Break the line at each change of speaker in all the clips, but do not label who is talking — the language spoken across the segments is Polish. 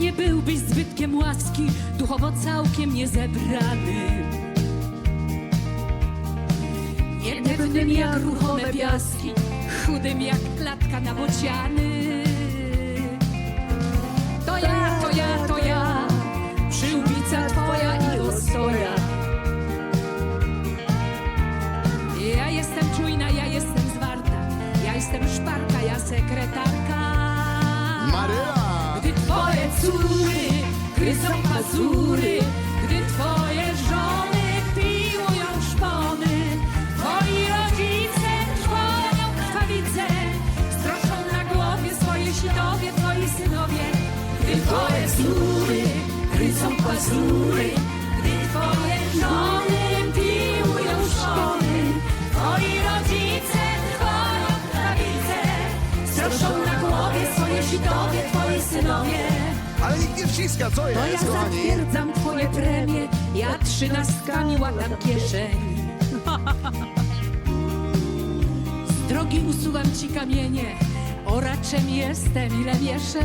nie byłbyś zbytkiem łaski, duchowo całkiem niezebranym. Niepewnym jak ruchome piaski, chudym jak klatka na bociany. Gryzą pazury, gdy twoje żony piłują szpony, twoi rodzice trwonią krwawice, stroszą na głowie swoje sitowie, twoi synowie. Gdy twoje córy gryzą pazury, gdy twoje żony piłują szpony, twoi rodzice trwonią krwawice, stroszą na głowie swoje sitowie, twoi synowie.
Nie wciska, co
To ja
jest, kochani?
zatwierdzam twoje premie, ja trzynastkami łatam kieszeni. Z drogi usuwam ci kamienie, oraczem jestem ile wieszę.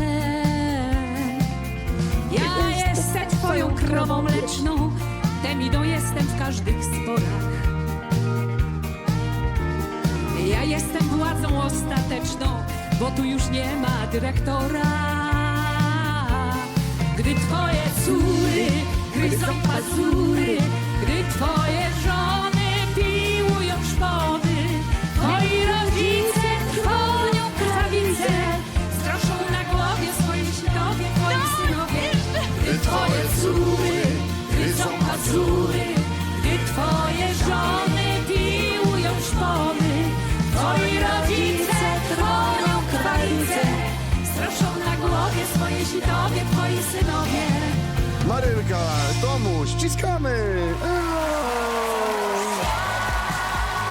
Ja jestem twoją krową mleczną, temidą jestem w każdych sporach. Ja jestem władzą ostateczną, bo tu już nie ma dyrektora. Pazury, gdy twoje żony piłują szpony, twoi rodzice trwonią krawice, straszą na głowie swoje sitowie, twoi synowie. Gdy twoje córy gryzą pazury, gdy twoje żony piłują szpony, twoi rodzice trwonią krawice, straszą na głowie swoje sitowie, twoi synowie.
Marylka, Tomuś, ściskamy!